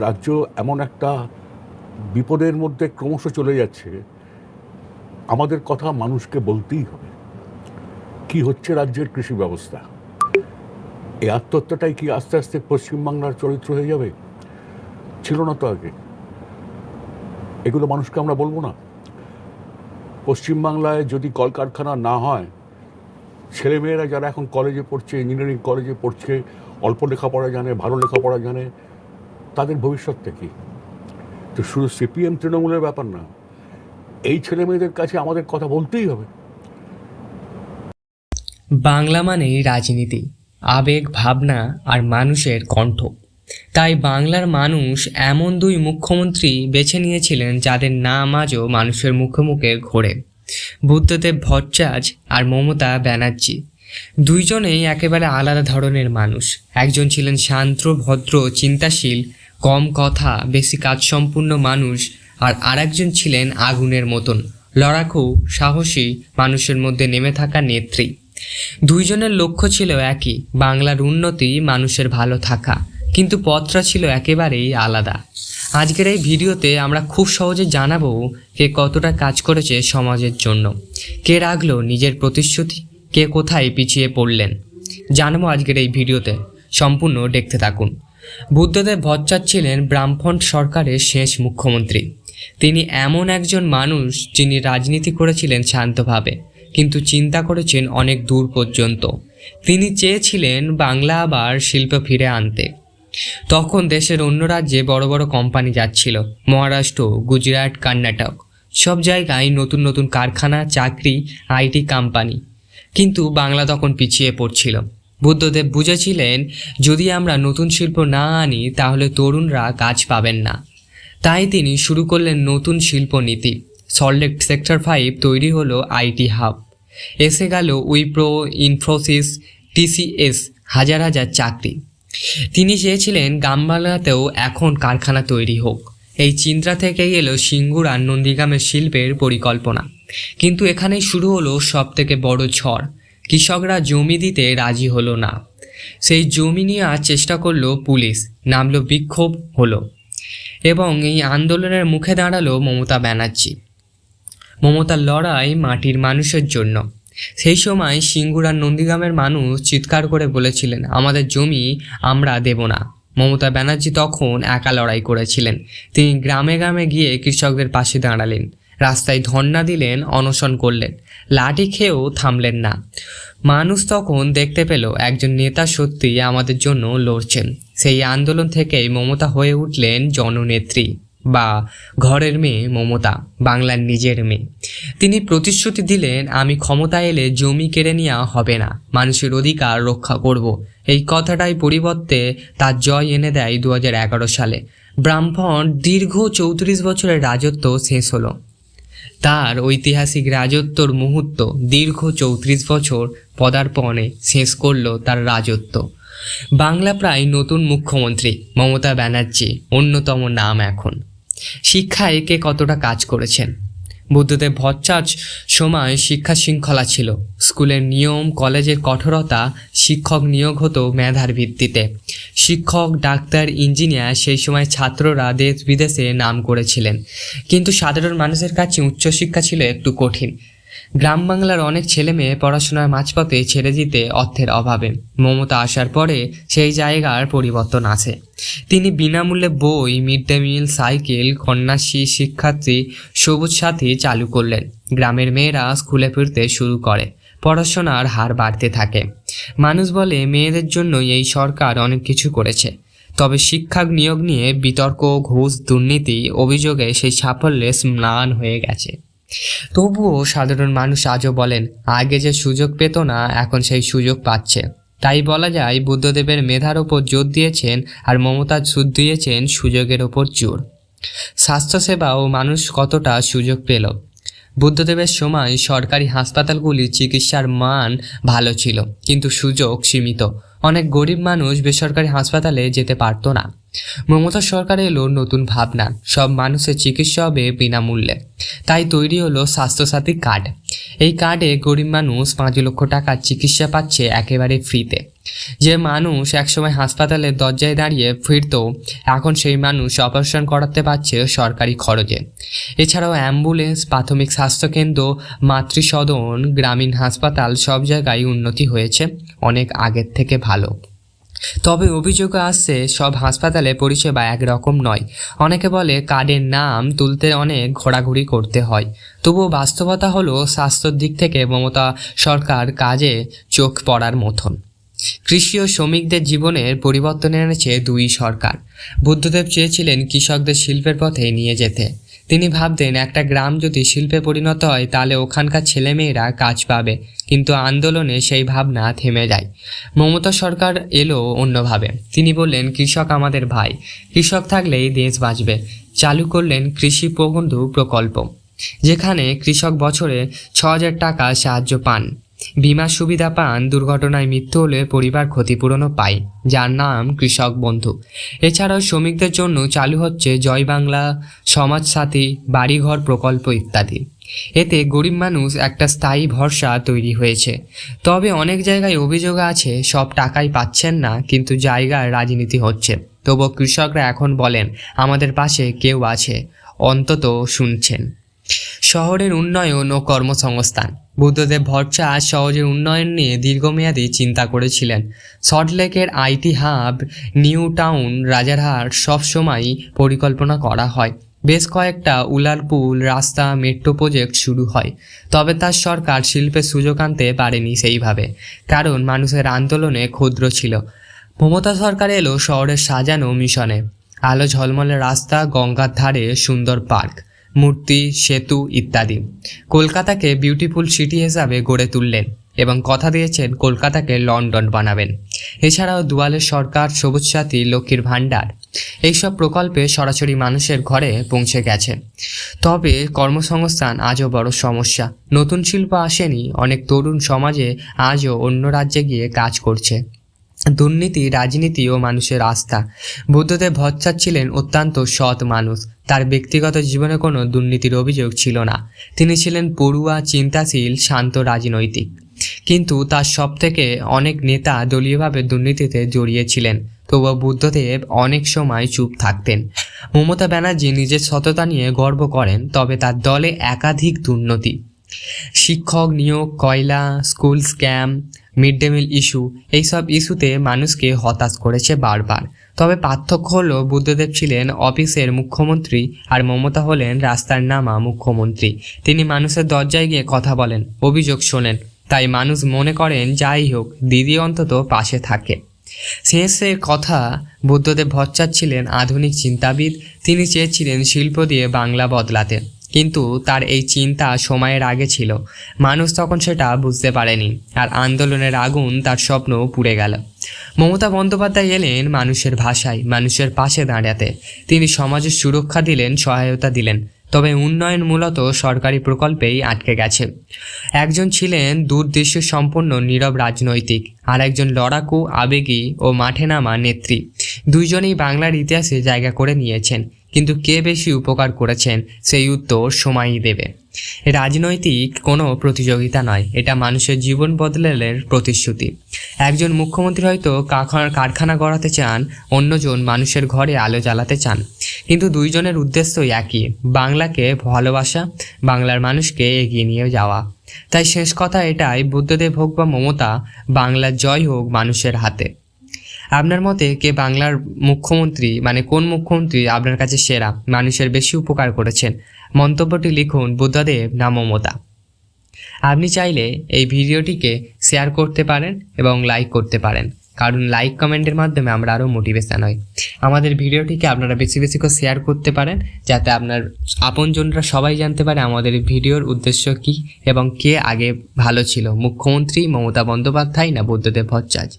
রাজ্য এমন একটা বিপদের মধ্যে ক্রমশ চলে যাচ্ছে। আমাদের কথা মানুষকে বলতেই হবে। কি হচ্ছে রাজ্যের কৃষি ব্যবস্থা? এই আত্মহত্যাটাই কি আস্তে আস্তে পশ্চিমবাংলার চরিত্র হয়ে যাবে? ছিল না তো আগে। এগুলো মানুষকে আমরা বলব না। পশ্চিমবাংলায় যদি কলকারখানা না হয়, ছেলেমেয়েরা যারা এখন কলেজে পড়ছে ইঞ্জিনিয়ারিং কলেজে পড়ছে, অল্প লেখাপড়া জানে, ভালো লেখাপড়া জানে তাদের ভবিষ্যৎটা কি তো শুধু সিপিএম তৃণমূলের ব্যাপার না, এই ছেলে মেয়েদের কাছে আমাদের কথা বলতেই হবে। বাংলা মানেই রাজনীতি, আবেগ, ভাবনা আর মানুষের কণ্ঠ। তাই বাংলার মানুষ এমন দুই মুখ্যমন্ত্রী বেছে নিয়েছিলেন যাদের নাম আজও মানুষের মুখে মুখে ঘোরে। বুদ্ধদেব ভট্টাচ আর মমতা ব্যানার্জি। দুইজনেই একেবারে আলাদা ধরনের মানুষ। একজন ছিলেন শান্ত, ভদ্র, চিন্তাশীল কম কথা, বেশি কাজ সম্পূর্ণ মানুষ আর আরেকজন ছিলেন আগুনের মতন। লড়াকু, সাহসী, মানুষের মধ্যে নেমে থাকা নেত্রী। দুইজনের লক্ষ্য ছিল একই, বাংলার উন্নতি, মানুষের ভালো থাকা। কিন্তু পথটা ছিল একেবারেই আলাদা। আজকের এই ভিডিওতে আমরা খুব সহজে জানাব কে কতটা কাজ করেছে সমাজের জন্য। কে রাখল নিজের প্রতিশ্রুতি? কে কোথায় পিছিয়ে পড়লেন? জানব আজকের এই ভিডিওতে। সম্পূর্ণ দেখতে থাকুন। বুদ্ধদেব ভট্টাচার্য ছিলেন ব্রাহ্মণ সরকারের শেষ মুখ্যমন্ত্রী। তিনি এমন একজন মানুষ যিনি রাজনীতি করেছিলেন শান্তভাবে, কিন্তু চিন্তা করেছেন অনেক দূর পর্যন্ত। তিনি চেয়েছিলেন বাংলা আবার শিল্প ফিরে আনতে। তখন দেশের অন্য রাজ্যে বড় বড় কোম্পানি যাচ্ছিল, মহারাষ্ট্র, গুজরাট, কর্ণাটক। সব জায়গায় নতুন নতুন কারখানা, চাকরি, আইটি কোম্পানি। কিন্তু বাংলা তখন পিছিয়ে পড়ছিল। বুদ্ধদেব বুঝেছিলেন, যদি আমরা নতুন শিল্প না আনি, তাহলে তরুণরা কাজ পাবেন না। তাই তিনি শুরু করলেন নতুন শিল্প নীতি। সল্টলেক সেক্টর ফাইভ তৈরি হলো আইটি হাব। এসে গেল উইপ্রো, ইনফোসিস টিসিএস হাজার হাজার চাকরি। তিনি চেয়েছিলেন গ্রামবাংলাতেও এখন কারখানা তৈরি হোক। এই চিন্তা থেকেই এলো সিঙ্গুর আর নন্দীগ্রামের শিল্পের পরিকল্পনা। কিন্তু এখানেই শুরু হলো সব থেকে বড় ঝড়। কৃষকরা জমি দিতে রাজি হলো না। সেই জমি নেওয়ার চেষ্টা করল পুলিশ, নামলো বিক্ষোভ হলো এবং এই আন্দোলনের মুখে দাঁড়াল মমতা ব্যানার্জি। মমতার লড়াই মাটির মানুষের জন্য। সেই সময় সিঙ্গুরার নন্দীগ্রামের মানুষ চিৎকার করে বলেছিলেন, আমাদের জমি আমরা দেব না। মমতা ব্যানার্জি তখন একা লড়াই করেছিলেন। তিনি গ্রামে গ্রামে গিয়ে কৃষকদের পাশে দাঁড়ালেন। রাস্তায় ধর্ণা দিলেন, অনশন করলেন। লাঠি খেয়েও থামলেন না। মানুষ তখন দেখতে পেল, একজন নেতা সত্যিই আমাদের জন্য লড়ছেন। সেই আন্দোলন থেকেই মমতা হয়ে উঠলেন জননেত্রী বা ঘরের মেয়ে মমতা, বাংলার নিজের মেয়ে। তিনি প্রতিশ্রুতি দিলেন, আমি ক্ষমতা এলে জমি কেড়ে নেওয়া হবে না, মানুষের অধিকার রক্ষা করব। এই কথাটাই পরিবর্তে তার জয় এনে দেয় দু হাজার এগারো সালে। ব্রাহ্মণ দীর্ঘ চৌত্রিশ বছরের রাজত্ব শেষ হলো। তার ঐতিহাসিক রাজত্বর মুহূর্ত দীর্ঘ চৌত্রিশ বছর পদার্পণে শেষ করল তার রাজত্ব। বাংলা প্রায় নতুন মুখ্যমন্ত্রী মমতা ব্যানার্জি অন্যতম নাম এখন। শিক্ষায় কে কতটা কাজ করেছেন? বুদ্ধদেব ভট্টাচার্য সময় শিক্ষা শৃঙ্খলা ছিল। স্কুলের নিয়ম, কলেজের কঠোরতা, শিক্ষক নিয়োগ হতো মেধার ভিত্তিতে। শিক্ষক, ডাক্তার, ইঞ্জিনিয়ার সেই সময় ছাত্ররা দেশ বিদেশে নাম করেছিলেন। কিন্তু সাধারণ মানুষের কাছে উচ্চশিক্ষা ছিল একটু কঠিন। গ্রাম বাংলার অনেক ছেলে মেয়ে পড়াশোনার মাঝপথে ছেড়ে দিতে অর্থের অভাবে। মমতা আসার পরে সেই জায়গার পরিবর্তন আসে তিনি বিনামূল্যে বই, mid day meal, cycle, Kanyashree, শিক্ষার্থী, সবুজ সাথী চালু করলেন। গ্রামের মেয়েরা স্কুলে ফিরতে শুরু করে। পড়াশোনার হার বাড়তে থাকে। মানুষ বলে মেয়েদের জন্য এই সরকার অনেক কিছু করেছে। তবে শিক্ষা নিয়োগ নিয়ে বিতর্ক, ঘুষ, দুর্নীতি অভিযোগে সেই সাফল্যে ম্লান হয়ে গেছে। তবুও সাধারণ মানুষ আজও বলেন, আগে যে সুযোগ পেত না, এখন সেই সুযোগ পাচ্ছে। তাই বলা যায়, বুদ্ধদেবের মেধার ওপর জোর দিয়েছেন আর মমতা সুদ দিয়েছেন সুযোগের ওপর জোর। স্বাস্থ্যসেবা ও মানুষ কতটা সুযোগ পেল? বুদ্ধদেবের সময় সরকারি হাসপাতালগুলি চিকিৎসার মান ভালো ছিল, কিন্তু সুযোগ সীমিত। অনেক গরিব মানুষ বেসরকারি হাসপাতালে যেতে পারত না। মমতা সরকার এলো নতুন ভাবনা, সব মানুষের চিকিৎসা হবে বিনামূল্যে। তাই তৈরি হলো স্বাস্থ্যসাথী কার্ড। এই কার্ডে গরিব মানুষ পাঁচ লক্ষ টাকার চিকিৎসা পাচ্ছে একেবারে ফ্রিতে। যে মানুষ একসময় হাসপাতালের দরজায় দাঁড়িয়ে ফিরত, এখন সেই মানুষ অপারেশন করাতে পারছে সরকারি খরচে। এছাড়াও অ্যাম্বুলেন্স, প্রাথমিক স্বাস্থ্যকেন্দ্র, মাতৃসদন, গ্রামীণ হাসপাতাল সব জায়গায় উন্নতি হয়েছে, অনেক আগের থেকে ভালো। তবে অভিযোগ আসছে, সব হাসপাতালে পরিষেবা একরকম নয়। অনেকে বলে কার্ডের নাম তুলতে অনেক ঘোরাঘুরি করতে হয়। তবুও বাস্তবতা হলো স্বাস্থ্যর দিক থেকে মমতা সরকার কাজে চোখ পড়ার মতন। কৃষি ও শ্রমিকদের জীবনের পরিবর্তন এনেছে দুই সরকার। বুদ্ধদেব চেয়েছিলেন কৃষকদের শিল্পের পথে নিয়ে যেতে। তিনি ভাবতেন, একটা গ্রাম যদি শিল্পে পরিণত হয়, তাহলে ওখানকার ছেলেমেয়েরা কাজ পাবে। কিন্তু আন্দোলনে সেই ভাবনা থেমে যায়। মমতা সরকার এলো অন্যভাবে। তিনি বললেন, কৃষক আমাদের ভাই। কৃষক থাকলেই দেশ বাঁচবে। চালু করলেন কৃষি বন্ধু প্রকল্প, যেখানে কৃষক বছরে ছ হাজার টাকা সাহায্য পান। বিমা সুবিধা পান, দুর্ঘটনায় মৃত্যু হলে পরিবার ক্ষতিপূরণও পায়। যার নাম কৃষক বন্ধু। এছাড়াও শ্রমিকদের জন্য চালু হচ্ছে জয় বাংলা সমাজ সাথী বাড়িঘর প্রকল্প ইত্যাদি। এতে গরিব মানুষ একটা স্থায়ী ভরসা তৈরি হয়েছে। তবে অনেক জায়গায় অভিযোগ আছে, সব টাকাই পাচ্ছেন না, কিন্তু জায়গার রাজনীতি হচ্ছে। তবুও কৃষকরা এখন বলেন, আমাদের পাশে কেউ আছে। অন্তত শুনছেন। শহরের উন্নয়ন ও কর্মসংস্থান। বুদ্ধদেব ভট্টাচার্য শহরের উন্নয়ন নিয়ে দীর্ঘমেয়াদী চিন্তা করেছিলেন। সল্টলেকের IT hub, new town, Rajarhat সবসময়ই পরিকল্পনা করা হয়। বেশ কয়েকটা উলারপুল রাস্তা, মেট্রো প্রজেক্ট শুরু হয়। তবে তার সরকার শিল্পের সুযোগ আনতে পারেনি সেইভাবে, কারণ মানুষের আন্দোলনে ক্ষুদ্র ছিল। মমতা সরকার এলো শহরের সাজানো মিশনে। আলো ঝলমলে রাস্তা, গঙ্গার ধারে সুন্দর পার্ক। মূর্তি, সেতু ইত্যাদি। কলকাতাকে বিউটিফুল সিটি হিসাবে গড়ে তুললেন এবং কথা দিয়েছেন কলকাতাকে লন্ডন বানাবেন। এছাড়াও দুয়ালে সরকার, সবুজ সাথী, লক্ষ্মীর ভাণ্ডার, এইসব প্রকল্পে সরাসরি মানুষের ঘরে পৌঁছে গেছে। তবে কর্মসংস্থান আজও বড় সমস্যা। নতুন শিল্প আসেনি, অনেক তরুণ সমাজে আজও অন্য রাজ্যে গিয়ে কাজ করছে। দুর্নীতি, রাজনীতি ও মানুষের আস্থা। বুদ্ধদেব ভট্টাচার্য ছিলেন অত্যন্ত সৎ মানুষ। তার ব্যক্তিগত জীবনে কোনো দুর্নীতির অভিযোগ ছিল না। তিনি ছিলেন পড়ুয়া, চিন্তাশীল, শান্ত রাজনৈতিক। কিন্তু তার সব থেকে অনেক নেতা দলীয়ভাবে দুর্নীতিতে জড়িয়েছিলেন। তবুও বুদ্ধদেব অনেক সময় চুপ থাকতেন। মমতা ব্যানার্জি নিজের সততা নিয়ে গর্ব করেন, তবে তার দলে একাধিক দুর্নীতি। শিক্ষক নিয়োগ, কয়লা, school scam mid day meal issue, এইসব ইস্যুতে মানুষকে হতাশ করেছে বারবার। তবে পার্থক্য হলো, বুদ্ধদেব ছিলেন অফিসের মুখ্যমন্ত্রী আর মমতা হলেন রাস্তার নামা মুখ্যমন্ত্রী। তিনি মানুষের দরজায় গিয়ে কথা বলেন, অভিযোগ শোনেন। তাই মানুষ মনে করেন, যাই হোক, দিদি অন্তত পাশে থাকে। শেষের কথা, বুদ্ধদেব ভট্টাচার্য ছিলেন আধুনিক চিন্তাবিদ। তিনি চেয়েছিলেন শিল্প দিয়ে বাংলা বদলাতে। কিন্তু তার এই চিন্তা সময়ের আগে ছিল। মানুষ তখন সেটা বুঝতে পারেনি, আর আন্দোলনের আগুন তার স্বপ্ন পুড়ে গেল। মমতা বন্দ্যোপাধ্যায় এলেন মানুষের ভাষায়, মানুষের পাশে দাঁড়াতে। তিনি সমাজের সুরক্ষা দিলেন, সহায়তা দিলেন, তবে উন্নয়ন মূলত সরকারি প্রকল্পেই আটকে গেছে। একজন ছিলেন দূরদৃশ্য সম্পন্ন নীরব রাজনৈতিক আর একজন লড়াকু, আবেগী ও মাঠে নামা নেত্রী। দুইজনেই বাংলার ইতিহাসে জায়গা করে নিয়েছেন। কিন্তু কে বেশি উপকার করেছেন, সেই উত্তর সময়ই দেবে। রাজনৈতিক কোনো প্রতিযোগিতা নয়, এটা মানুষের জীবন বদলের প্রতিশ্রুতি। একজন মুখ্যমন্ত্রী হয়তো কারখানা কারখানা গড়াতে চান, অন্যজন মানুষের ঘরে আলো জ্বালাতে চান। কিন্তু দুইজনের উদ্দেশ্যই একই, বাংলাকে ভালোবাসা, বাংলার মানুষকে এগিয়ে নিয়ে যাওয়া। তাই শেষ কথা এটাই, বুদ্ধদেব হোক বা মমতা, বাংলার জয় হোক মানুষের হাতে। আপনার মতে কে বাংলার মুখ্যমন্ত্রী মানে কোন মুখ্যমন্ত্রী আপনার কাছে সেরা, মানুষের বেশি উপকার করেছেন? মন্তব্যটি লিখুন বুদ্ধদেব না মমতা। আপনি চাইলে এই ভিডিওটিকে শেয়ার করতে পারেন এবং লাইক করতে পারেন। কারণ লাইক কমেন্টের মাধ্যমে আমরা আরও মোটিভেশন হই। আমাদের ভিডিওটিকে আপনারা বেশি বেশি করে শেয়ার করতে পারেন, যাতে আপনার আপনজনরা সবাই জানতে পারে আমাদের ভিডিওর উদ্দেশ্য কী এবং কে আগে ভালো ছিল, মুখ্যমন্ত্রী মমতা বন্দ্যোপাধ্যায় না বুদ্ধদেব ভট্টাচার্য।